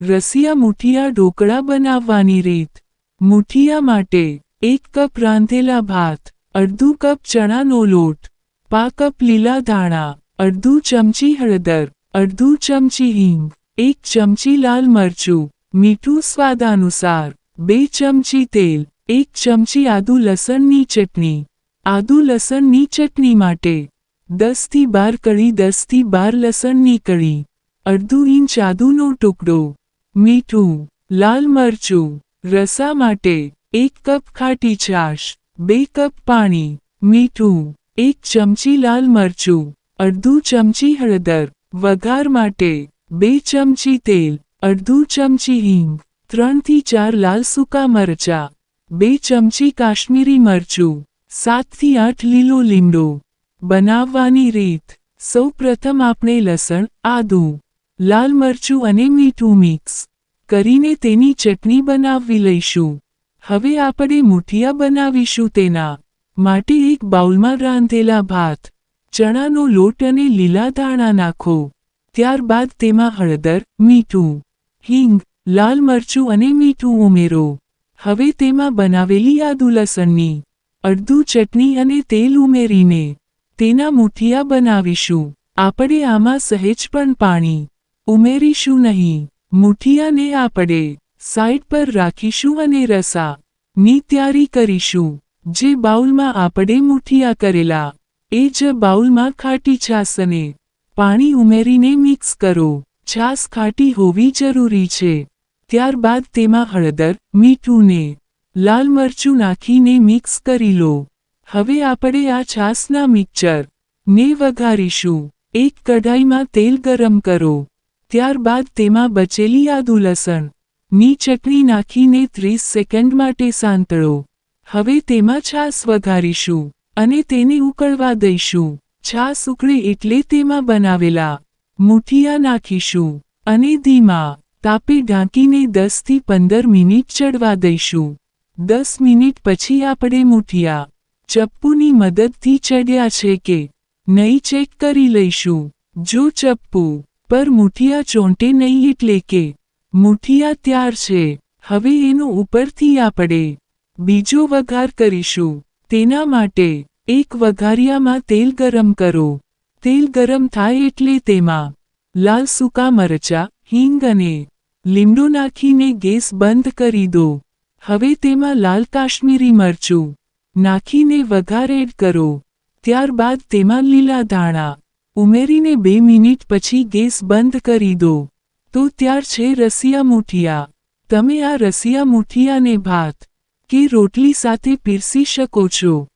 રસિયા મુઠિયા ઢોકળા બનાવવાની રીત. મુઠિયા માટે એક કપ રાંધેલા ભાત, અડધું કપ ચણાનો લોટ પા કપ લીલા ધાણા, અડધું ચમચી હળદર, અડધું ચમચી હિંગ, એક ચમચી લાલ મરચું, મીઠું સ્વાદાનુસાર, બે ચમચી તેલ, એક ચમચી આદુ લસણની ચટણી. આદુ લસણની ચટણી માટે દસથી બાર કળી દસથી બાર લસણની કળી, અડધું ઇંચ આદુનો ટુકડો. મીઠું, લાલ મરચું, રસા માટે એક કપ ખાટી છાશ, બે કપ પાણી, મીઠું, એક ચમચી લાલ મરચું, અડધું ચમચી હળદર, વઘાર માટે બે ચમચી તેલ, અડધું ચમચી હિંગ, ત્રણથી ચાર લાલ સૂકા મરચા, બે ચમચી કાશ્મીરી મરચું, સાતથી આઠ લીલો લીમડો બનાવવાની રીત. સૌ પ્રથમ આપણે લસણ, આદું લાલ મરચું અને મીઠું મિક્સ કરીને તેની ચટણી બનાવવી લઈશું. હવે આપણે મુઠિયા બનાવીશું તેના માટે એક બાઉલમાં રાંધેલા ભાત, ચણાનો લોટ અને લીલા દાણા નાખો. ત્યારબાદ તેમાં હળદર, મીઠું, હિંગ, લાલ મરચું અને મીઠું ઉમેરો. હવે તેમાં બનાવેલી આદુ લસણની અડધું ચટણી અને તેલ ઉમેરીને તેના મુઠિયા બનાવીશું. આપણે આમાં સહેજ પણ પાણી ઉમેરીશું નહીં? મુઠિયાને આપણે સાઈડ પર રાખીશું અને રસા ની તૈયારી કરીશું. જે બાઉલમાં આપણે મુઠિયા કરેલા, એ જ બાઉલમાં ખાટી છાસને પાણી ઉમેરીને મિક્સ કરો. છાસ ખાટી હોવી જરૂરી છે. ત્યારબાદ તેમાં હળદર, મીઠું ને લાલ મરચું નાખીને મિક્સ કરી લો. હવે આપણે આ છાસના મિક્સર ને વઘારીશું. એક કઢાઈમાં તેલ ગરમ કરો. ત્યારબાદ તેમાં બચેલી આદુ લસણની ચટણી નાખીને ત્રીસ સેકન્ડ માટે સાંતળો. હવે તેમાં છાસ વઘારીશું અને તેને ઉકળવા દઈશું. છાસ ઉકળે એટલે તેમાં બનાવેલા મુઠિયા નાખીશું અને ધીમા તાપે ઢાંકીને દસથી પંદર મિનિટ ચડવા દઈશું. દસ મિનિટ પછી આપણે મુઠિયા ચપ્પુની મદદથી ચડ્યા છે કે નહીં ચેક કરી લઈશું. જો ચપ્પુ પર મુઠિયા ચોંટે નહીં એટલે કે, મુઠિયા ત્યાર છે, હવે એનો ઉપરથી આપણે બીજો વઘાર કરીશું. તેના માટે એક વઘારિયામાં તેલ ગરમ કરો. તેલ ગરમ થાય એટલે તેમાં લાલ સૂકા મરચા, હિંગ અને લીમડો નાખીને ગેસ બંધ કરી દો. હવે તેમાં લાલ કાશ્મીરી મરચું નાખીને વઘાર એડ કરો. ત્યારબાદ તેમાં લીલા ધાણા ઉમેરીને બે મિનિટ પછી ગેસ બંધ કરી દો. તો ત્યાર છે રસિયા મુઠિયા. તમે આ રસિયા મુઠિયાને ભાત કે રોટલી સાથે પીરસી શકો છો.